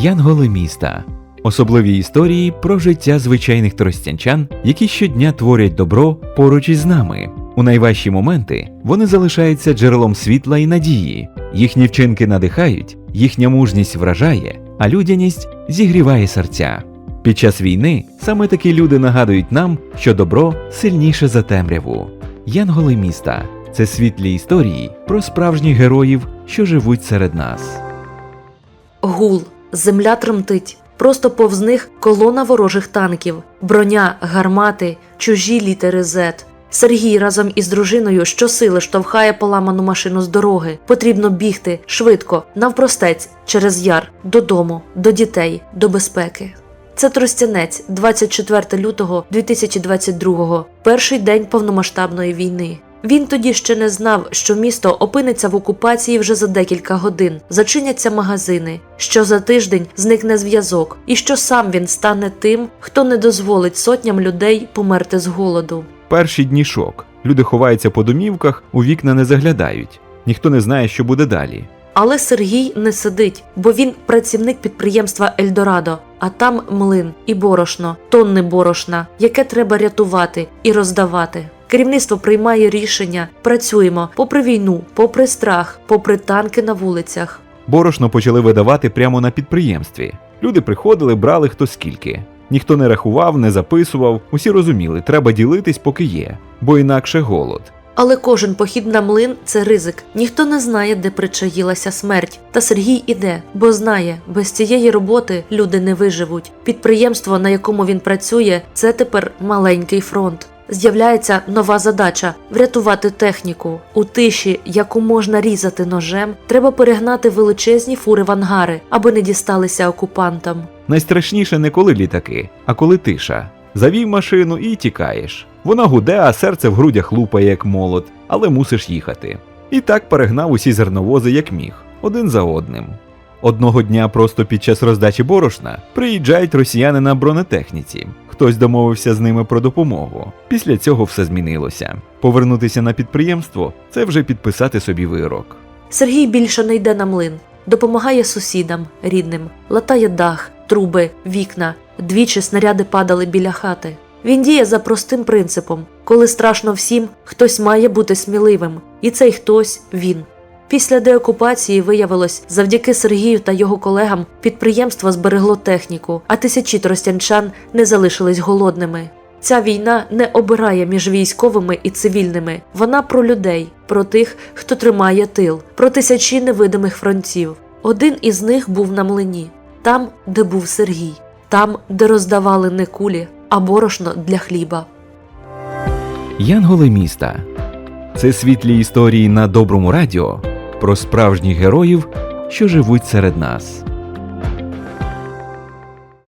Янголи міста. Особливі історії про життя звичайних тростянчан, які щодня творять добро поруч із нами. У найважчі моменти вони залишаються джерелом світла і надії. Їхні вчинки надихають, їхня мужність вражає, а людяність зігріває серця. Під час війни саме такі люди нагадують нам, що добро сильніше за темряву. Янголи міста це світлі історії про справжніх героїв, що живуть серед нас. Гул, земля тремтить. Просто повз них колона ворожих танків, броня, гармати, чужі літери Z. Сергій разом із дружиною щосили штовхає поламану машину з дороги. Потрібно бігти швидко, навпростець, через яр, додому, до дітей, до безпеки. Це Тростянець, 24 лютого 2022 перший день повномасштабної війни. Він тоді ще не знав, що місто опиниться в окупації вже за декілька годин, зачиняться магазини, що за тиждень зникне зв'язок, і що сам він стане тим, хто не дозволить сотням людей померти з голоду. Перші дні шок. Люди ховаються по домівках, у вікна не заглядають. Ніхто не знає, що буде далі. Але Сергій не сидить, бо він працівник підприємства Ельдорадо, а там млин і борошно, тонни борошна, яке треба рятувати і роздавати. Керівництво приймає рішення, працюємо попри війну, попри страх, попри танки на вулицях. Борошно почали видавати прямо на підприємстві. Люди приходили, брали хто скільки. Ніхто не рахував, не записував. Усі розуміли, треба ділитись, поки є, бо інакше голод. Але кожен похід на млин це ризик. Ніхто не знає, де причаїлася смерть. Та Сергій іде, бо знає, без цієї роботи люди не виживуть. Підприємство, на якому він працює, це тепер маленький фронт. З'являється нова задача врятувати техніку. У тиші, яку можна різати ножем, треба перегнати величезні фури в ангари, аби не дісталися окупантам. Найстрашніше не коли літаки, а коли тиша. Завів машину і тікаєш. Вона гуде, а серце в грудях лупає, як молот, але мусиш їхати. І так перегнав усі зерновози, як міг, один за одним. Одного дня просто під час роздачі борошна приїжджають росіяни на бронетехніці. Хтось домовився з ними про допомогу. Після цього все змінилося. Повернутися на підприємство це вже підписати собі вирок. Сергій більше не йде на млин, допомагає сусідам, рідним, латає дах, труби, вікна. Двічі снаряди падали біля хати. Він діє за простим принципом: коли страшно всім, хтось має бути сміливим, і цей хтось він. Після деокупації виявилось, завдяки Сергію та його колегам підприємство зберегло техніку, а тисячі тростянчан не залишились голодними. Ця війна не обирає між військовими і цивільними. Вона про людей, про тих, хто тримає тил, про тисячі невидимих фронтів. Один із них був на млині, там, де був Сергій, там, де роздавали не кулі, а борошно для хліба. Янголи міста це світлі історії на доброму радіо про справжніх героїв, що живуть серед нас.